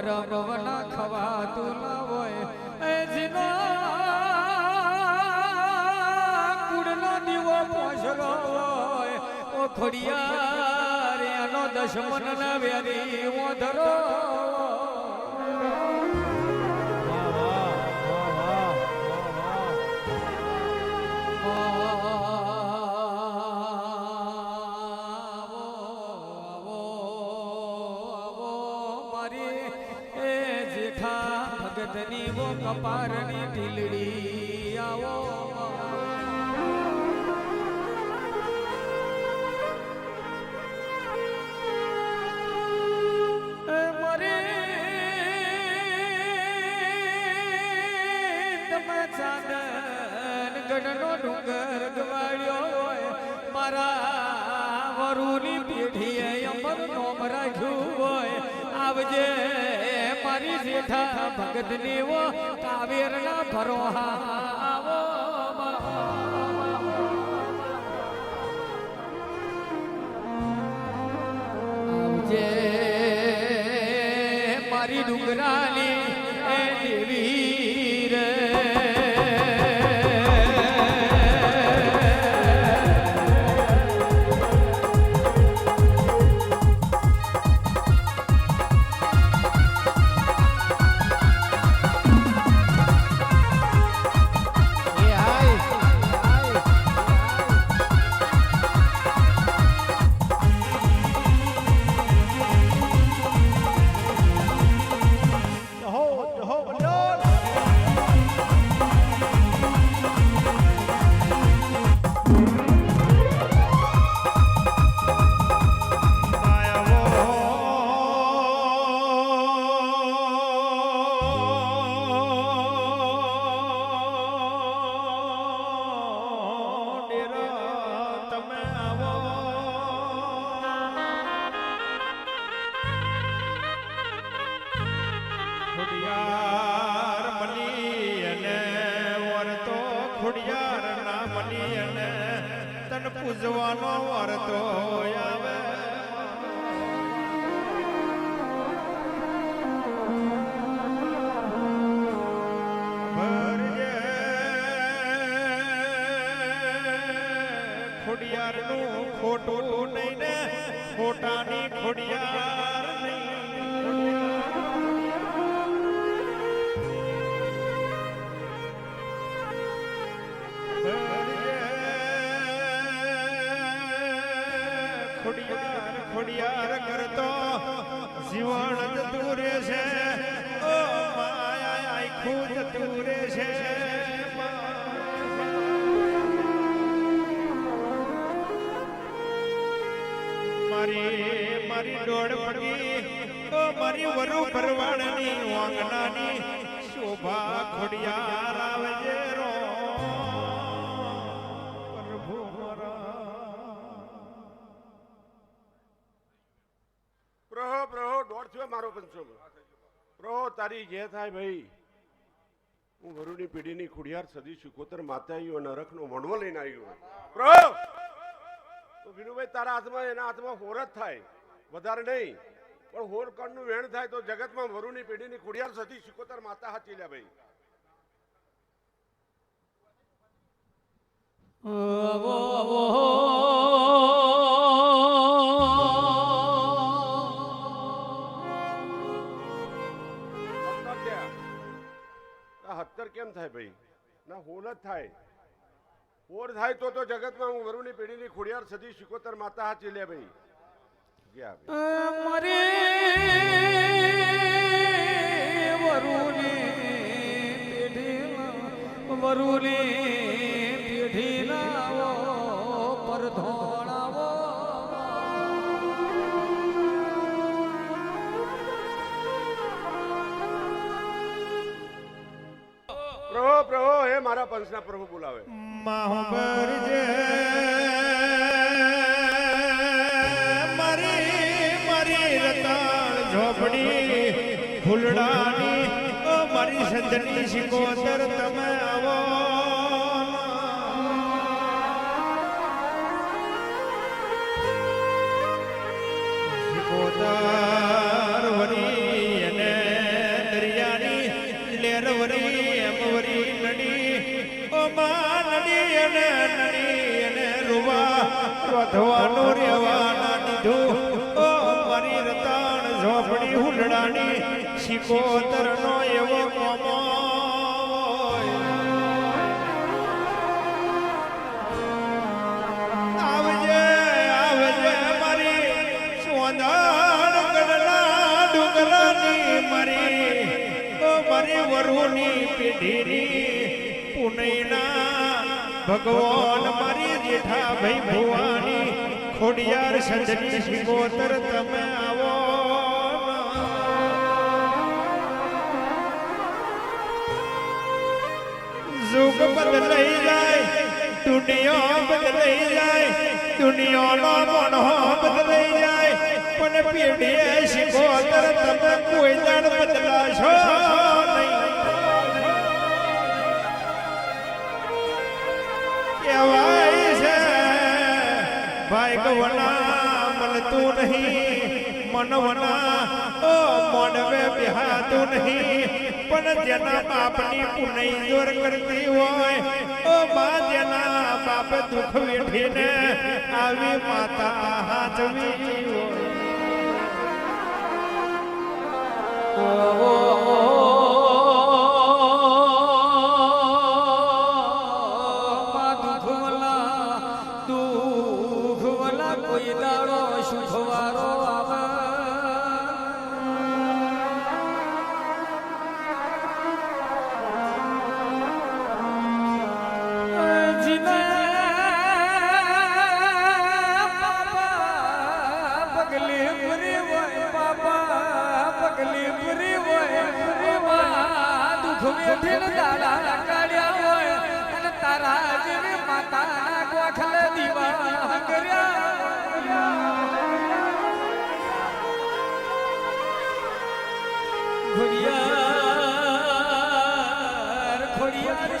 હોય કરમવના ખવાતું ના હોય એ જીના કુળનો દીવો પોસરો હોય ઓ ખોડિયાર એનો દશમન વેરી ઓધરો આવો, જેઠા વો કપારની ઢીલડી. આવો. ગઢનો ડુંગર ગવાડ્યો હોય. મારા વરુની પેઢીએ અમર નોમ રાખ્યું હોય. આવજે. મારી જેઠા ભગતની વો કાવેરના ભરોહા. ખોડિયારનું ખોટું નહીં ને ખોટાની ખોડિયાર ખોડિયાર કરતો જીવન જતું રહેશે ઓ માયા આખું જતું રહેશે મારી મારી ડોળ પડી. ઓ મારી વરુ પરવાણની વાંગનાની શોભા ખોડિયાર આવજે રો. પ્રભુ પ્રહો પ્રહો, દોડ થયો મારો પંચમ. પ્રહો, તારી જે થાય ભાઈ. હું વરુની પેઢીની ખુડિયાર સદી સુકોતર માતાઈઓ નરકનો વણવો લઈને આવ્યો. પ્રહો તો વિનુભાઈ તારા હાથમાં એના હાથમાં હોર જ થાય. વધારે નહીં. પણ હોર કણનું વેણ થાય તો જગતમાં વરુની પેઢીની ખોડિયાર સતી શિકોતર માતા હાચી લે ભાઈ. હત્તર કેમ થાય ભાઈ? ના હોલ જ થાય. હોર થાય તો તો જગતમાં હું વરુણની પેઢીની ખોડિયાર સદી શિકોતર માતા હાચી લે ભાઈ. ગયા વરુણી પેઢી પર ધોળાવો પ્રભો પ્રભો હે મારા પંચના પ્રભુ બોલાવે. માહોબર જે મારી મારી રતાળ ઝોપડી ફૂલડાની ઓ મારી સંજની શિકોતર તમે આવો. રોધવાનું રેવાના દીધું ઓ મારી રતાણ ઝોપડી હુલડાની શિકોતરનો એવો મોમો આવજે આવજે મારી સોનાર ગઢના ડુંગરાની મારી. ઓ વરુની પેઢીની, પુનૈના ભગવાન મારી જેઠા ભાઈ ભુવાની. ખોડિયાર સજની શિકોતર તમે આવો જુગ બદલાઈ જાય, દુનિયા બદલાઈ જાય, દુનિયાનો મનો બદલાઈ જાય, પણ પેઢીએ શીખોતર તમે કોઈ જણ બદલાશો નહીં. છે ભાગ્યવના મળતું નહીં મનવના ઓ મોડવે બિહાતું નહીં, પણ જેના બાપની પુનઈ કરતી હોય, ઓ, મા જેના બાપ દુઃખ આવી માતા હાચવી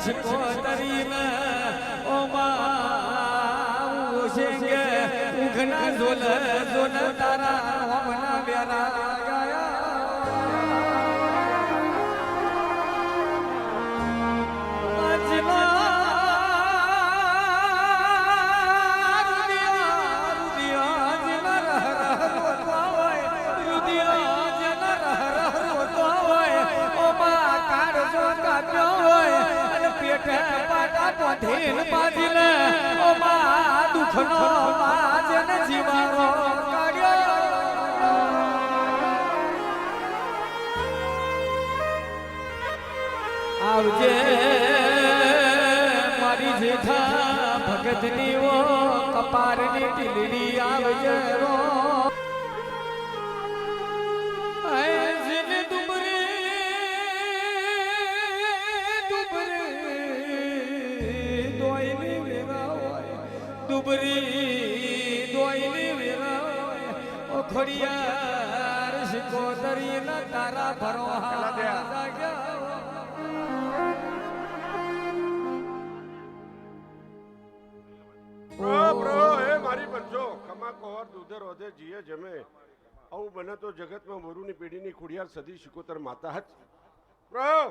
ખોડિયાર શિકોતરીમાં ઓ માં ઉછેંગે ઉઘના ઝોલ ઝોલ તારા હોમના બેરા દુઃખનો માજન જીવારો કાઢ્યો. આવજે મારી જેઠા ભગતની ઓ કપારની ટીલડી આવજે વધે જીએ જમે. આવું બને તો જગતમાં વરુની પેઢીની ખુડિયાર સદી શિકોતર માતા હત પ્રભુ!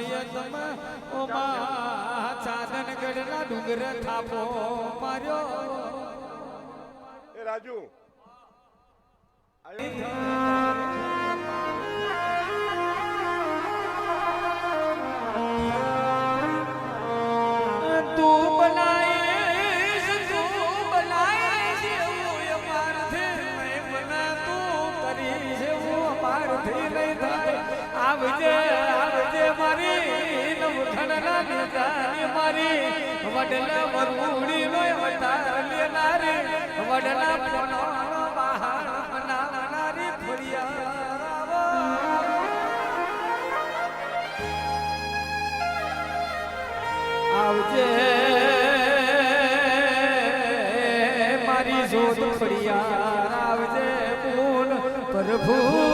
કયા સમયે તમે ઓ મા ચાંદનગઢના ડુંગરે થાપો માર્યો. એ રાજુ. મારી. વડલા વરુડી નો અવતાર લેનારી. વડલા પોનો બહાર બનાવનારી ફરિયા આવજે મારી જોત ફરિયા આવજે બોલ પ્રભુ